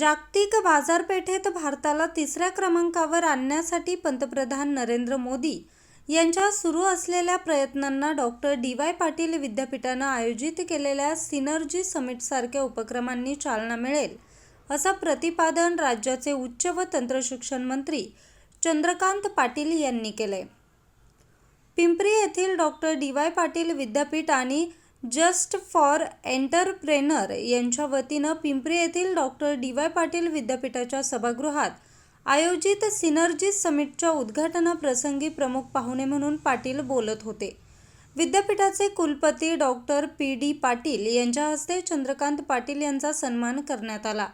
जागतिक बाजारपेठेत भारताला तिसऱ्या क्रमांकावर आणण्यासाठी पंतप्रधान नरेंद्र मोदी यांच्या सुरू असलेल्या प्रयत्नांना डॉक्टर डी वाय पाटील विद्यापीठानं आयोजित केलेल्या सिनर्जी समिटसारख्या उपक्रमांनी चालना मिळेल असं प्रतिपादन राज्याचे उच्च व तंत्रशिक्षण मंत्री चंद्रकांत पाटील यांनी केले पिंपरी येथील डॉक्टर डी वाय पाटील विद्यापीठ आणि जस्ट फॉर एंटरप्रेनर यांच्या वतीनं पिंपरी येथील डॉक्टर डी वाय पाटील विद्यापीठाच्या सभागृहात आयोजित सिनर्जी समिटच्या उद्घाटनाप्रसंगी प्रमुख पाहुणे म्हणून पाटील बोलत होते. विद्यापीठाचे कुलपती डॉक्टर पी डी पाटील यांच्या हस्ते चंद्रकांत पाटील यांचा सन्मान करण्यात आला.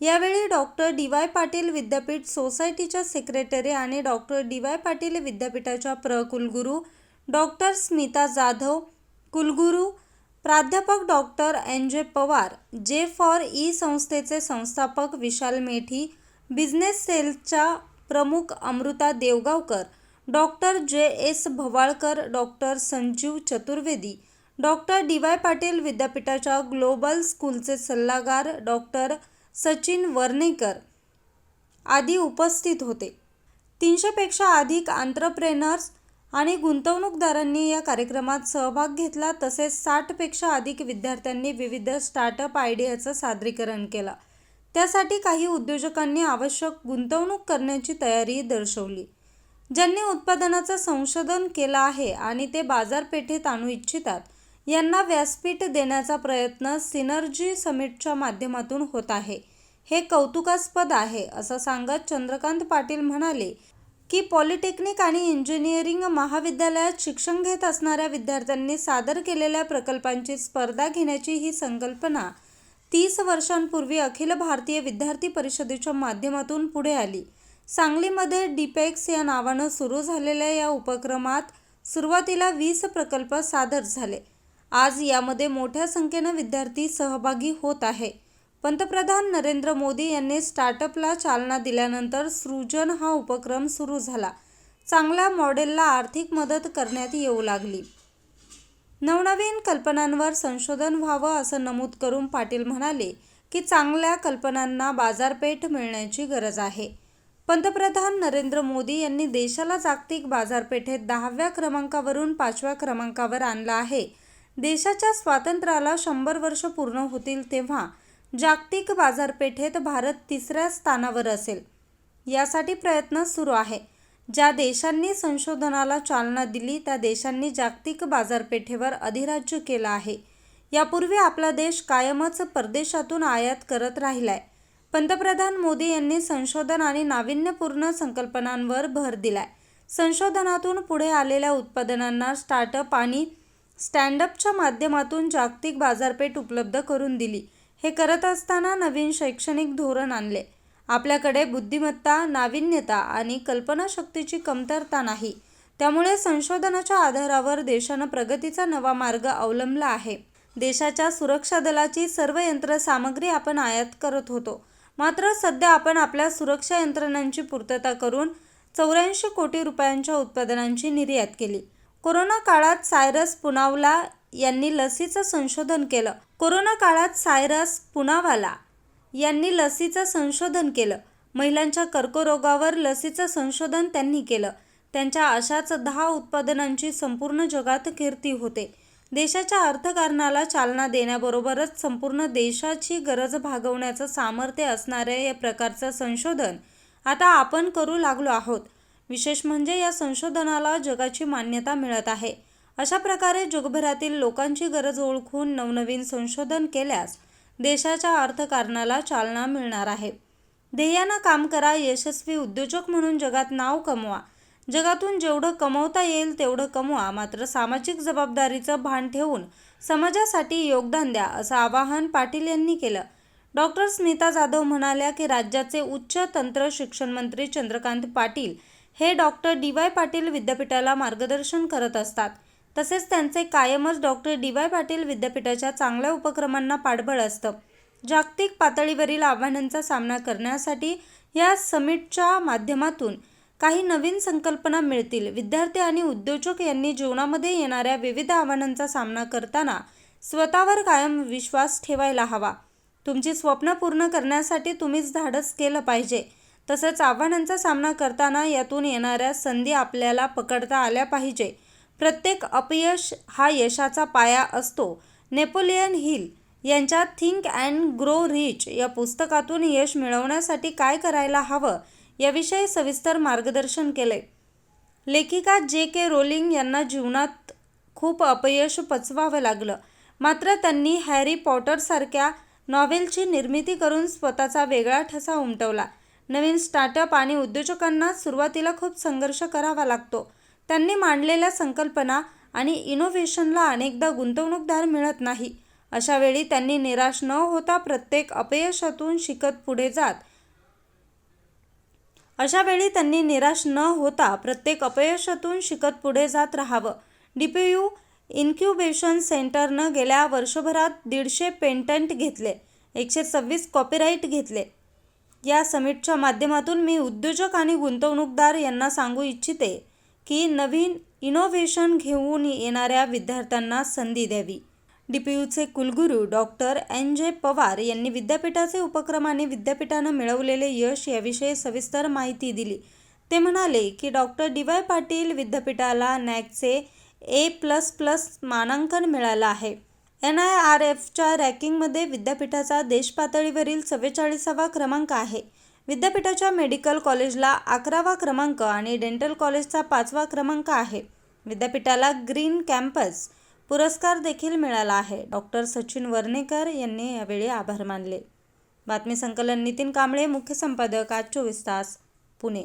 यावेळी डॉक्टर डी वाय पाटील विद्यापीठ सोसायटीच्या सेक्रेटरी आणि डॉक्टर डी वाय पाटील विद्यापीठाच्या प्रकुलगुरू डॉक्टर स्मिता जाधव कुलगुरू प्राध्यापक डॉक्टर एन जे पवार जे फॉर ई संस्थेचे संस्थापक विशाल मेठी बिझनेस सेलच्या प्रमुख Amruta Devgaonkar doctor J S Bhavalkar doctor Sanjeev Chaturvedi doctor D Y Patil विद्यापीठाच्या ग्लोबल स्कूलचे सल्लागार डॉक्टर सचिन वर्णेकर आदी उपस्थित होते. तीनशेपेक्षा अधिक आंत्रप्रेनर्स आणि गुंतवणूकदारांनी या कार्यक्रमात सहभाग घेतला तसेच साठपेक्षा अधिक विद्यार्थ्यांनी विविध स्टार्टअप आयडियाचं सादरीकरण केलं. त्यासाठी काही उद्योजकांनी आवश्यक गुंतवणूक करण्याची तयारी दर्शवली ज्यांनी उत्पादनाचं संशोधन केलं आहे आणि ते बाजारपेठेत आणू इच्छितात. यांना व्यासपीठ देण्याचा प्रयत्न सिनर्जी समिटच्या माध्यमातून होत आहे. हे कौतुकास्पद आहे असं सांगत चंद्रकांत पाटील म्हणाले की पॉलिटेक्निक आणि इंजिनिअरिंग महाविद्यालयात शिक्षण घेत असणाऱ्या विद्यार्थ्यांनी सादर केलेल्या प्रकल्पांची स्पर्धा घेण्याची ही संकल्पना तीस वर्षांपूर्वी अखिल भारतीय विद्यार्थी परिषदेच्या माध्यमातून पुढे आली. सांगलीमध्ये डिपेक्स या नावानं सुरू झालेल्या या उपक्रमात सुरुवातीला वीस प्रकल्प सादर झाले. आज यामध्ये मोठ्या संख्येनं विद्यार्थी सहभागी होत आहे. पंतप्रधान नरेंद्र मोदी यांनी स्टार्टअपला चालना दिल्यानंतर सृजन हा उपक्रम सुरू झाला. चांगल्या मॉडेलला आर्थिक मदत करण्यात येऊ लागली. नवनवीन कल्पनांवर संशोधन व्हावं असं नमूद करून पाटील म्हणाले की चांगल्या कल्पनांना बाजारपेठ मिळण्याची गरज आहे. पंतप्रधान नरेंद्र मोदी यांनी देशाला जागतिक बाजारपेठेत दहाव्या क्रमांकावरून पाचव्या क्रमांकावर आणलं आहे. देशाच्या स्वातंत्र्याला शंभर वर्ष पूर्ण होतील तेव्हा जागतिक बाजारपेठेत भारत तिसऱ्या स्थानावर असेल. यासाठी प्रयत्न सुरू आहे. ज्या देशांनी संशोधनाला चालना दिली त्या देशांनी जागतिक बाजारपेठेवर अधिराज्य केलं आहे. यापूर्वी आपला देश कायमच परदेशातून आयात करत राहिलाय. पंतप्रधान मोदी यांनी संशोधन आणि नाविन्यपूर्ण संकल्पनांवर भर दिलाय. संशोधनातून पुढे आलेल्या उत्पादनांना स्टार्टअप आणि स्टँडअपच्या माध्यमातून जागतिक बाजारपेठ उपलब्ध करून दिली. हे करत असताना नवीन शैक्षणिक धोरण आणले. आपल्याकडे बुद्धिमत्ता नाविन्यता आणि कल्पनाशक्तीची कमतरता नाही. त्यामुळे संशोधनाच्या आधारावर देशानं प्रगतीचा नवा मार्ग अवलंबला आहे. देशाच्या सुरक्षा दलाची सर्व यंत्रसामग्री आपण आयात करत होतो. मात्र सध्या आपण आपल्या सुरक्षा यंत्रणांची पूर्तता करून चौऱ्याऐंशी कोटी रुपयांच्या उत्पादनांची निर्यात केली. कोरोना काळात सायरस पुनावला यांनी लसीचं संशोधन केलं. कोरोना काळात सायरस पुनावाला यांनी लसीचं संशोधन केलं. महिलांच्या कर्करोगावर लसीचं संशोधन त्यांनी केलं. त्यांच्या अशाच दहा उत्पादनांची संपूर्ण जगात कीर्ती होते. देशाच्या अर्थकारणाला चालना देण्याबरोबरच संपूर्ण देशाची गरज भागवण्याचं सामर्थ्य असणाऱ्या या प्रकारचं संशोधन आता आपण करू लागलो आहोत. विशेष म्हणजे या संशोधनाला जगाची मान्यता मिळत आहे. अशा प्रकारे जगभरातील लोकांची गरज ओळखून नवनवीन संशोधन केल्यास देशाच्या अर्थकारणाला चालना मिळणार आहे. ध्येयानं काम करा यशस्वी उद्योजक म्हणून जगात नाव कमवा. जगातून जेवढं कमवता येईल तेवढं कमवा. मात्र सामाजिक जबाबदारीचं भान ठेवून समाजासाठी योगदान द्या असं आवाहन पाटील यांनी केलं. डॉक्टर स्मिता जाधव म्हणाल्या की राज्याचे उच्च तंत्र शिक्षण मंत्री चंद्रकांत पाटील हे डॉक्टर डी वाय पाटील विद्यापीठाला मार्गदर्शन करत असतात. तसेच त्यांचे कायमच डॉक्टर डी वाय पाटील विद्यापीठाच्या चांगल्या उपक्रमांना पाठबळ असतं. जागतिक पातळीवरील आव्हानांचा सामना करण्यासाठी या समिटच्या माध्यमातून काही नवीन संकल्पना मिळतील. विद्यार्थी आणि उद्योजक यांनी जीवनामध्ये येणाऱ्या विविध आव्हानांचा सामना करताना स्वतःवर कायम विश्वास ठेवायला हवा. तुमची स्वप्न पूर्ण करण्यासाठी तुम्हीच धाडस केलं पाहिजे. तसंच आव्हानांचा सामना करताना यातून येणाऱ्या संधी आपल्याला पकडता आल्या पाहिजे. प्रत्येक अपयश हा यशाचा पाया असतो. नेपोलियन हिल यांच्या थिंक अँड ग्रो रिच या पुस्तकातून यश मिळवण्यासाठी काय करायला हवं याविषयी सविस्तर मार्गदर्शन केले लेखिका जे के रोलिंग यांना जीवनात खूप अपयश पचवावं लागलं. मात्र त्यांनी हॅरी पॉटरसारख्या नॉव्हेलची निर्मिती करून स्वतःचा वेगळा ठसा उमटवला. नवीन स्टार्टअप आणि उद्योजकांना सुरुवातीला खूप संघर्ष करावा लागतो. त्यांनी मांडलेल्या संकल्पना आणि इनोव्हेशनला अनेकदा गुंतवणूकदार मिळत नाही. अशा वेळी त्यांनी निराश न होता प्रत्येक अपयशातून शिकत पुढे जात. अशा वेळी त्यांनी निराश न होता प्रत्येक अपयशातून शिकत पुढे जात राहावं. डी पी यू इन्क्युबेशन सेंटरनं गेल्या वर्षभरात दीडशे पेटंट घेतले. एकशे सव्वीस कॉपीराईट घेतले. या समिटच्या माध्यमातून मी उद्योजक आणि गुंतवणूकदार यांना सांगू इच्छिते. की नवीन इनोव्हेशन घेऊन येणाऱ्या विद्यार्थ्यांना संधी द्यावी. डी पी यूचे कुलगुरू डॉक्टर एन जे पवार यांनी विद्यापीठाचे उपक्रम आणि विद्यापीठानं मिळवलेले यश याविषयी सविस्तर माहिती दिली. ते म्हणाले की डॉक्टर डी वाय पाटील विद्यापीठाला नॅकचे ए प्लस प्लस मानांकन मिळालं आहे. एन आय आर एफच्या रँकिंगमध्ये विद्यापीठाचा देशपातळीवरील चव्वेचाळीसावा क्रमांक आहे. विद्यापीठाच्या मेडिकल कॉलेजला अकरावा क्रमांक आणि डेंटल कॉलेजचा पाचवा क्रमांक आहे. विद्यापीठाला ग्रीन कॅम्पस पुरस्कार देखील मिळाला आहे. डॉक्टर सचिन वर्णेकर यांनी यावेळी आभार मानले. बातमी संकलन नितीन कांबळे मुख्य संपादक आज चोवीस तास पुणे.